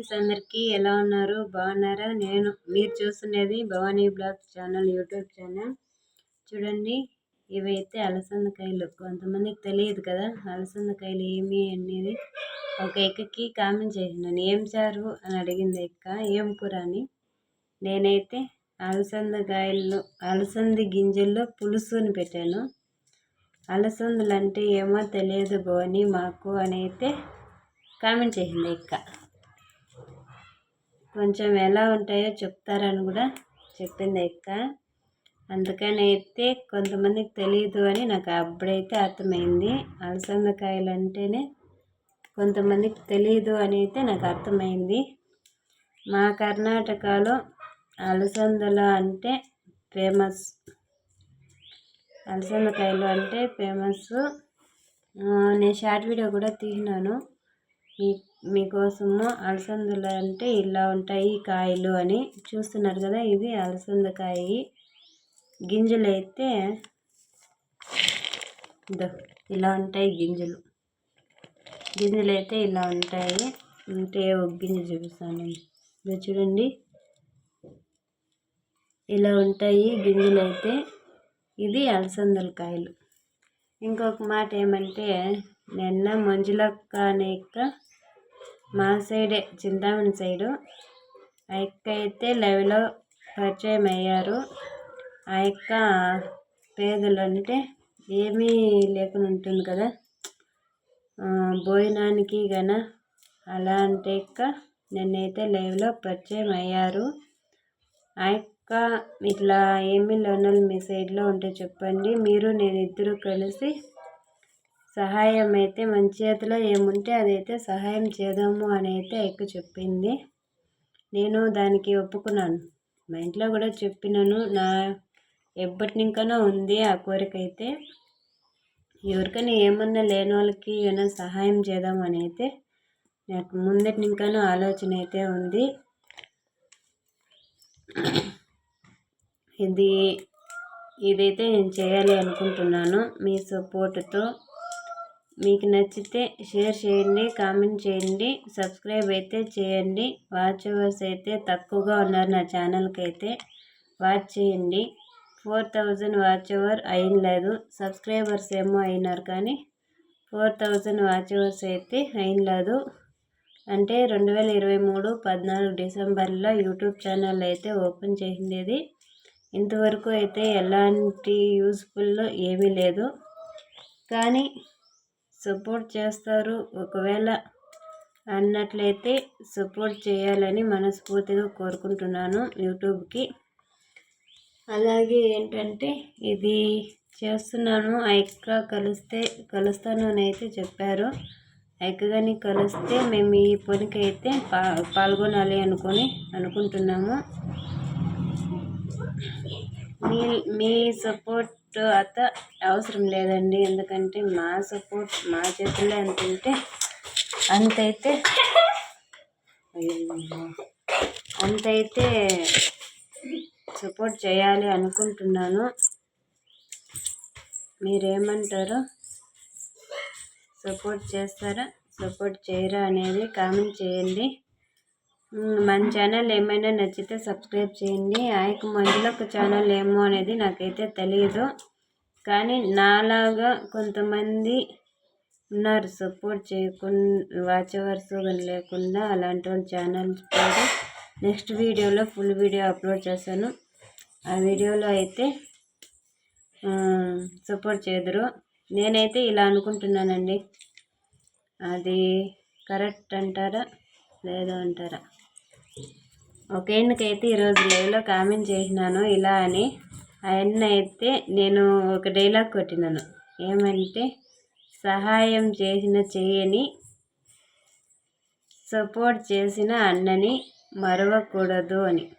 Friends అందరికీ ఎలా ఉన్నారు? బాగున్నారా? నేను మీరు చూస్తున్నది Bhavani vlogs channel YouTube channel. చూడండి ఇవైతే అలసందకాయలు. కొంతమందికి తెలియదు కదా అలసందకాయలు ఏమి అనేది. ఒక ఎక్కకి కామెంట్ చేసినాను ఏం చారు అని అడిగింది ఎక్క ఏం కూర అని. నేనైతే అలసందకాయలు అలసంది గింజల్లో పులుసు అని పెట్టాను. అలసందలు అంటే ఏమో తెలియదు భవానీ మాకు అని అయితే కామెంట్ చేసింది ఎక్క కొంచెం ఎలా ఉంటాయో చెప్తారని కూడా చెప్పింది ఎక్క అందుకని అయితే కొంతమందికి తెలియదు అని నాకు అప్పుడైతే అర్థమైంది. అలసందకాయలు అంటేనే కొంతమందికి తెలియదు అని అయితే నాకు అర్థమైంది. మా కర్ణాటకలో అలసందలు అంటే ఫేమస్. అలసందకాయలు అంటే ఫేమస్ నేను షార్ట్ వీడియో కూడా తీసినాను. మీ మీకోసము అలసందలు అంటే ఇలా ఉంటాయి కాయలు అని చూస్తున్నారు కదా ఇది అలసందకాయ. గింజలు అయితే ఇలా ఉంటాయి గింజలు. గింజలు అయితే ఇలా ఉంటాయి. అంటే ఒక గింజ చూపిస్తాను. ఇది చూడండి. ఇలా ఉంటాయి గింజలు అయితే ఇది అలసందల కాయలు. ఇంకొక మాట ఏమంటే నిన్న మంజులక్క మా సైడే చింతామణి సైడు. ఆ యక్క అయితే లైవ్లో పరిచయం అయ్యారు. ఆ యక్క పేదలు అంటే ఏమీ లేకుండా ఉంటుంది కదా. భోజనానికి గన అలా అంటే ఇక్క నిన్నైతే లైవ్లో పరిచయం అయ్యారు. ఆ యక్క ఇట్లా ఏమీ లోనల్ మీ సైడ్లో ఉంటే చెప్పండి. మీరు నేను ఇద్దరు కలిసి సహాయం అయితే మన చేతిలో ఏముంటే అదైతే సహాయం చేద్దాము అని అయితే ఎక్కువ చెప్పింది. నేను దానికి ఒప్పుకున్నాను. మా ఇంట్లో కూడా చెప్పినాను. నా ఎప్పటి నుంకనో ఉంది ఆ కోరిక అయితే ఎవరికైనా ఏమన్నా లేని వాళ్ళకి ఏమైనా సహాయం చేద్దాం అని అయితే నాకు ముందటి ఇంకానూ ఆలోచన అయితే ఉంది. ఇది ఇదైతే నేను చేయాలి అనుకుంటున్నాను. మీ సపోర్టుతో మీకు నచ్చితే షేర్ చేయండి కామెంట్ చేయండి సబ్స్క్రైబ్ అయితే చేయండి వాచ్ అవర్స్ అయితే తక్కువగా ఉన్నారు నా ఛానల్కి అయితే వాచ్ చేయండి. ఫోర్ థౌజండ్ వాచ్ అవర్ అయినలేదు సబ్స్క్రైబర్స్ ఏమో అయినారు కానీ ఫోర్ థౌజండ్ వాచ్ అవర్స్ అయితే అయినలేదు అంటే రెండు వేల ఇరవై మూడు పద్నాలుగు డిసెంబర్లో యూట్యూబ్ ఛానల్ అయితే ఓపెన్ చేసింది ఇంతవరకు అయితే ఎలాంటి యూస్ఫుల్ ఏమీ లేదు. కానీ సపోర్ట్ చేస్తారు. ఒకవేళ అన్నట్లయితే సపోర్ట్ చేయాలని మనస్ఫూర్తిగా కోరుకుంటున్నాను యూట్యూబ్కి. అలాగే ఏంటంటే ఇది చేస్తున్నాను. ఐక్క కలిస్తే కలుస్తాను అని అయితే చెప్పారు. ఐక్క కలిస్తే మేము ఈ పనికి అయితే పా పాల్గొనాలి అనుకొని అనుకుంటున్నాము. మీ మీ సపోర్ట్ తర్వాత అవసరం లేదండి. ఎందుకంటే మా సపోర్ట్ మా చేతుల్లో ఎంత ఉంటే అంతైతే అంతైతే సపోర్ట్ చేయాలి అనుకుంటున్నాను. మీరేమంటారు? సపోర్ట్ చేస్తారా? సపోర్ట్ చేయరా అనేది కామెంట్ చేయండి. మన ఛానల్ ఏమైనా నచ్చితే సబ్స్క్రైబ్ చేయండి. ఆయక మధ్యలో ఒక ఛానల్ ఏమో అనేది నాకైతే తెలియదు కానీ నాలాగా కొంతమంది ఉన్నారు. సపోర్ట్ చేయకుండా వాచవర్స్ లేకుండా అలాంటి ఛానల్స్ పేరు నెక్స్ట్ వీడియోలో ఫుల్ వీడియో అప్లోడ్ చేశాను ఆ వీడియోలో అయితే సపోర్ట్ చేదురు. నేనైతే ఇలా అనుకుంటున్నానండి. అది కరెక్ట్ అంటారా? లేదు అంటారా? ఒక ఎన్నికైతే ఈరోజు లైవ్లో కామెంట్ చేసినాను ఇలా అని ఆయన అయితే నేను ఒక డైలాగ్ కొట్టినాను. ఏమంటే సహాయం చేసిన చేయని సపోర్ట్ చేసిన అన్నని మరవకూడదు అని.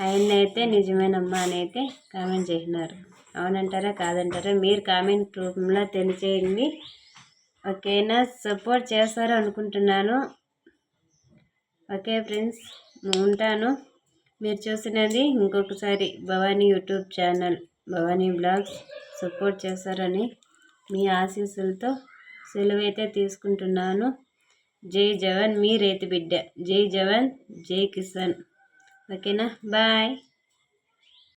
ఆయన్నైతే నిజమేనమ్మా అని అయితే కామెంట్ చేసినారు. అవునంటారా కాదంటారా? మీరు కామెంట్ రూపంలో తెలియచేయండి. ఓకేనా? సపోర్ట్ చేస్తారు అనుకుంటున్నాను ఓకే ఫ్రెండ్స్ ఉంటాను. మీరు చూసినది ఇంకొకసారి Bhavani YouTube channel Bhavani vlogs support చేస్తారని మీ ఆశీస్సులతో సెలవైతే తీసుకుంటున్నాను. జై జవాన్ మీ రైతు బిడ్డ. జై జవాన్ జై కిసాన్. ఓకేనా? బాయ్.